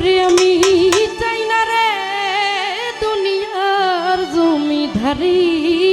তোরে আমি চাই না রে দুনিয়ার জমিধারী